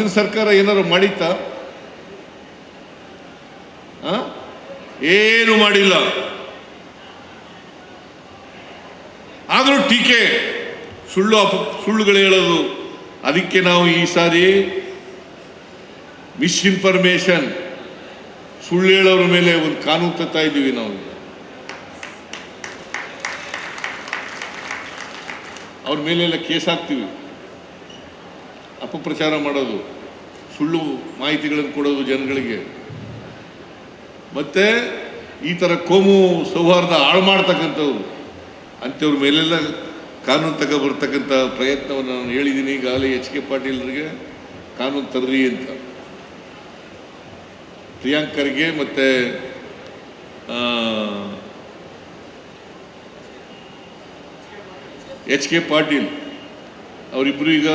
ಹಿಂದಿನ ಸರ್ಕಾರ ಏನಾದ್ರು ಮಾಡಿತ್ತಾ? ಏನು ಮಾಡಿಲ್ಲ. ಆದರೂ ಟೀಕೆ, ಸುಳ್ಳು ಅಪ, ಸುಳ್ಳುಗಳು ಹೇಳೋದು. ಅದಕ್ಕೆ ನಾವು ಈ ಸಾರಿ ಮಿಸ್ಇನ್ಫಾರ್ಮೇಶನ್ ಸುಳ್ಳು ಹೇಳೋರ ಮೇಲೆ ಒಂದು ಕಾನೂನು ತತ್ತಾ ಇದ್ದೀವಿ ನಾವು. ಅವ್ರ ಮೇಲೆಲ್ಲ ಕೇಸ್ ಹಾಕ್ತೀವಿ. ಅಪಪ್ರಚಾರ ಮಾಡೋದು, ಸುಳ್ಳು ಮಾಹಿತಿಗಳನ್ನು ಕೊಡೋದು ಜನಗಳಿಗೆ. ಮತ್ತೆ ಈ ಥರ ಕೋಮು ಸೌಹಾರ್ದ ಹಾಳು ಮಾಡ್ತಕ್ಕಂಥವ್ರು, ಅಂಥವ್ರ ಮೇಲೆಲ್ಲ ಕಾನೂನು ತಗೊಬರ್ತಕ್ಕಂಥ ಪ್ರಯತ್ನವನ್ನು ನಾನು ಹೇಳಿದ್ದೀನಿ. ಈಗಾಗಲೇ ಎಚ್ ಕೆ ಪಾಟೀಲ್ರಿಗೆ ಕಾನೂನು ತರ್ರಿ ಅಂತ. ಪ್ರಿಯಾಂಕರಿಗೆ ಮತ್ತೆ ಎಚ್ ಕೆ ಪಾಟೀಲ್ ಅವರಿಬ್ಬರು ಈಗ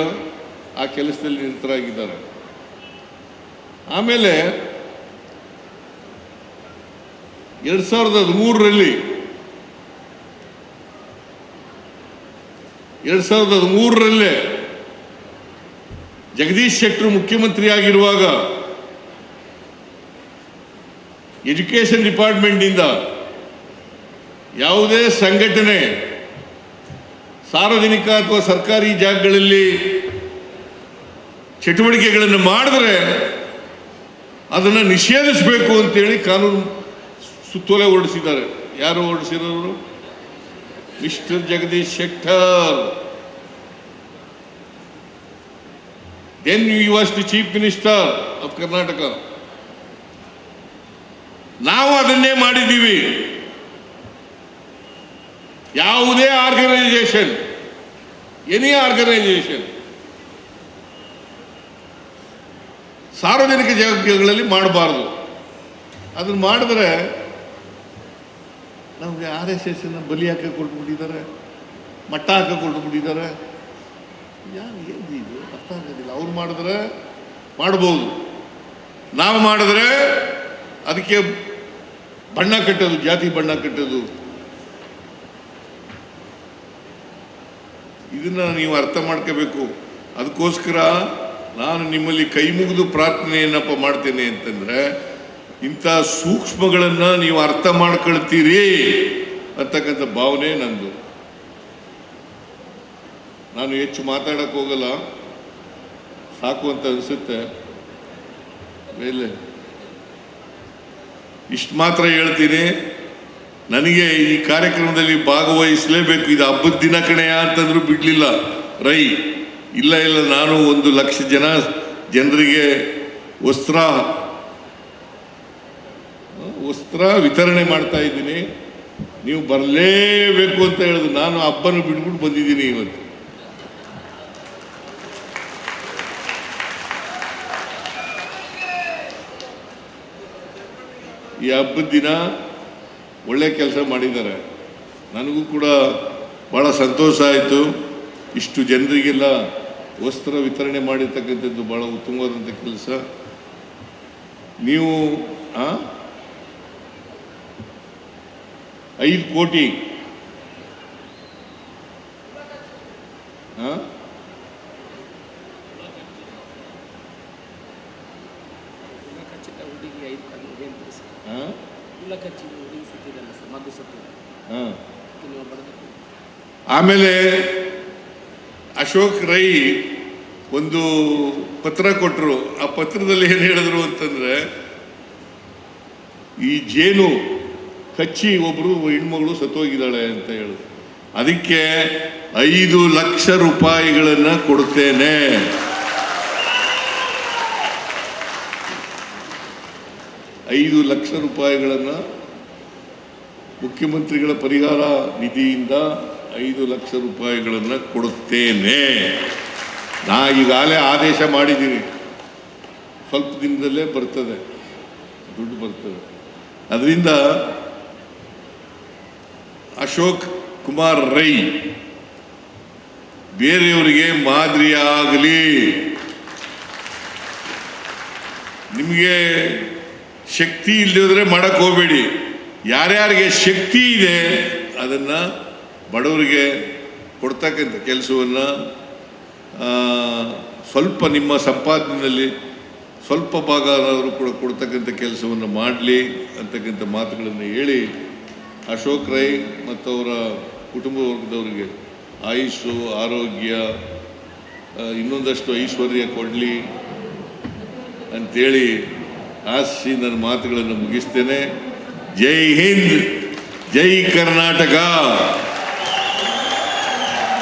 ಆ ಕೆಲಸದಲ್ಲಿ ನಿರತರಾಗಿದ್ದಾರೆ. ಆಮೇಲೆ ಎರಡ್ ಸಾವಿರದ ಹದಿಮೂರರಲ್ಲಿ ಎರಡ್ ಸಾವಿರದ ಹದಿಮೂರರಲ್ಲೇ ಜಗದೀಶ್ ಶೆಟ್ಟರು ಮುಖ್ಯಮಂತ್ರಿ ಆಗಿರುವಾಗ ಎಜುಕೇಶನ್ ಡಿಪಾರ್ಟ್ಮೆಂಟ್ನಿಂದ ಯಾವುದೇ ಸಂಘಟನೆ ಸಾರ್ವಜನಿಕ ಅಥವಾ ಸರ್ಕಾರಿ ಜಾಗಗಳಲ್ಲಿ ಚಟುವಟಿಕೆಗಳನ್ನು ಮಾಡಿದ್ರೆ ಅದನ್ನು ನಿಷೇಧಿಸಬೇಕು ಅಂತೇಳಿ ಕಾನೂನು ಸುತ್ತೋಲೆ ಹೊರಡಿಸಿದ್ದಾರೆ. ಯಾರು ಹೊರಡಿಸಿರೋರು? Mister Jagadish Shettar. Then you was the chief minister of Karnataka ನಾವು ಅದನ್ನೇ ಮಾಡಿದ್ದೀವಿ. ಯಾವುದೇ ಆರ್ಗನೈಸೇಷನ್ ಎನಿ ಆರ್ಗನೈಸೇಷನ್ ಸಾರ್ವಜನಿಕ ಜಾಗಗಳಲ್ಲಿ ಮಾಡಬಾರ್ದು. ಅದನ್ನು ಮಾಡಿದ್ರೆ ನಮಗೆ ಆರ್ ಎಸ್ ಎಸ್ ಬಲಿ ಹಾಕಿ ಕೊಟ್ಬಿಟ್ಟಿದ್ದಾರೆ, ಮಟ್ಟ ಹಾಕಿ ಕೊಟ್ಬಿಟ್ಟಿದ್ದಾರೆ. ಯಾರು ಏನು ಇದು? ಅರ್ಥ ಆಗೋದಿಲ್ಲ. ಅವ್ರು ಮಾಡಿದ್ರೆ ಮಾಡ್ಬೋದು. ನಾವು ಮಾಡಿದ್ರೆ ಅದಕ್ಕೆ ಬಣ್ಣ ಕಟ್ಟೋದು, ಜಾತಿ ಬಣ್ಣ ಕಟ್ಟೋದು. ಇದನ್ನು ನೀವು ಅರ್ಥ ಮಾಡ್ಕೋಬೇಕು. ಅದಕ್ಕೋಸ್ಕರ ನಾನು ನಿಮ್ಮಲ್ಲಿ ಕೈ ಮುಗಿದು ಪ್ರಾರ್ಥನೆ ಏನಪ್ಪ ಮಾಡ್ತೇನೆ ಅಂತಂದ್ರೆ, ಇಂಥ ಸೂಕ್ಷ್ಮಗಳನ್ನು ನೀವು ಅರ್ಥ ಮಾಡ್ಕೊಳ್ತೀರಿ ಅಂತಕ್ಕಂಥ ಭಾವನೆ ನಂದು. ನಾನು ಹೆಚ್ಚು ಮಾತಾಡಕ್ಕೆ ಹೋಗಲ್ಲ. ಸಾಕು ಅಂತ ಅನಿಸುತ್ತೆ. ಮೇಲೆ ಇಷ್ಟು ಮಾತ್ರ ಹೇಳ್ತೀನಿ. ನನಗೆ ಈ ಕಾರ್ಯಕ್ರಮದಲ್ಲಿ ಭಾಗವಹಿಸಲೇಬೇಕು. ಇದು ಹಬ್ಬದ ದಿನ ಕಣೆಯ ಅಂತಂದ್ರೂ ಬಿಡಲಿಲ್ಲ. ರೈ. ಇಲ್ಲ ಇಲ್ಲ, ನಾನು ಒಂದು ಲಕ್ಷ ಜನ ಜನರಿಗೆ ವಸ್ತ್ರ ವಸ್ತ್ರ ವಿತರಣೆ ಮಾಡ್ತಾ ಇದ್ದೀನಿ. ನೀವು ಬರಲೇಬೇಕು ಅಂತ ಹೇಳಿದ್ರು. ನಾನು ಹಬ್ಬನ ಬಿಟ್ಬಿಟ್ಟು ಬಂದಿದ್ದೀನಿ ಇವತ್ತು. ಈ ಹಬ್ಬದ ದಿನ ಒಳ್ಳೆ ಕೆಲಸ ಮಾಡಿದ್ದಾರೆ. ನನಗೂ ಕೂಡ ಭಾಳ ಸಂತೋಷ ಆಯಿತು. ಇಷ್ಟು ಜನರಿಗೆಲ್ಲ ವಸ್ತ್ರ ವಿತರಣೆ ಮಾಡಿರ್ತಕ್ಕಂಥದ್ದು ಭಾಳ ಉತ್ತಮವಾದಂಥ ಕೆಲಸ. ನೀವು? ಐದು ಕೋಟಿ. ಆಮೇಲೆ ಅಶೋಕ್ ರೈ ಒಂದು ಪತ್ರ ಕೊಟ್ಟರು ಆ ಪತ್ರದಲ್ಲಿ ಏನು ಹೇಳಿದ್ರು ಅಂತಂದರೆ, ಈ ಜೇನು ಕಚ್ಚಿ ಒಬ್ಬರು ಹೆಣ್ಮಗಳು ಸತ್ತೋಗಿದ್ದಾಳೆ ಅಂತ ಹೇಳಿದ್ರು. ಅದಕ್ಕೆ ಐದು ಲಕ್ಷ ರೂಪಾಯಿಗಳನ್ನು ಕೊಡ್ತೇನೆ. ಐದು ಲಕ್ಷ ರೂಪಾಯಿಗಳನ್ನು ಮುಖ್ಯಮಂತ್ರಿಗಳ ಪರಿಹಾರ ನಿಧಿಯಿಂದ ಐದು ಲಕ್ಷ ರೂಪಾಯಿಗಳನ್ನು ಕೊಡುತ್ತೇನೆ. ನಾ ಈಗಾಗಲೇ ಆದೇಶ ಮಾಡಿದ್ದೀನಿ. ಸ್ವಲ್ಪ ದಿನದಲ್ಲೇ ಬರ್ತದೆ. ದುಡ್ಡು ಬರ್ತದೆ. ಅದರಿಂದ ಅಶೋಕ್ ಕುಮಾರ್ ರೈ ಬೇರೆಯವರಿಗೆ ಮಾದರಿಯಾಗಲಿ ನಿಮಗೆ ಶಕ್ತಿ ಇಲ್ಲದಿದ್ರೆ ಮಾಡಕ್ಕೆ ಹೋಗಬೇಡಿ. ಯಾರ್ಯಾರಿಗೆ ಶಕ್ತಿ ಇದೆ, ಅದನ್ನ ಬಡವರಿಗೆ ಕೊಡ್ತಕ್ಕಂಥ ಕೆಲಸವನ್ನು ಸ್ವಲ್ಪ ನಿಮ್ಮ ಸಂಪಾದನೆಯಲ್ಲಿ ಸ್ವಲ್ಪ ಭಾಗ ಕೂಡ ಕೊಡ್ತಕ್ಕಂಥ ಕೆಲಸವನ್ನು ಮಾಡಲಿ ಅಂತಕ್ಕಂಥ ಮಾತುಗಳನ್ನು ಹೇಳಿ ಅಶೋಕ್ ರೈ ಮತ್ತು ಅವರ ಕುಟುಂಬ ವರ್ಗದವರಿಗೆ ಆಯುಷು ಆರೋಗ್ಯ ಇನ್ನೊಂದಷ್ಟು ಐಶ್ವರ್ಯ ಕೊಡಲಿ ಅಂಥೇಳಿ ಆಶಿಸಿ ನನ್ನ ಮಾತುಗಳನ್ನು ಮುಗಿಸ್ತೇನೆ. ಜೈ ಹಿಂದ್, ಜೈ ಕರ್ನಾಟಕ!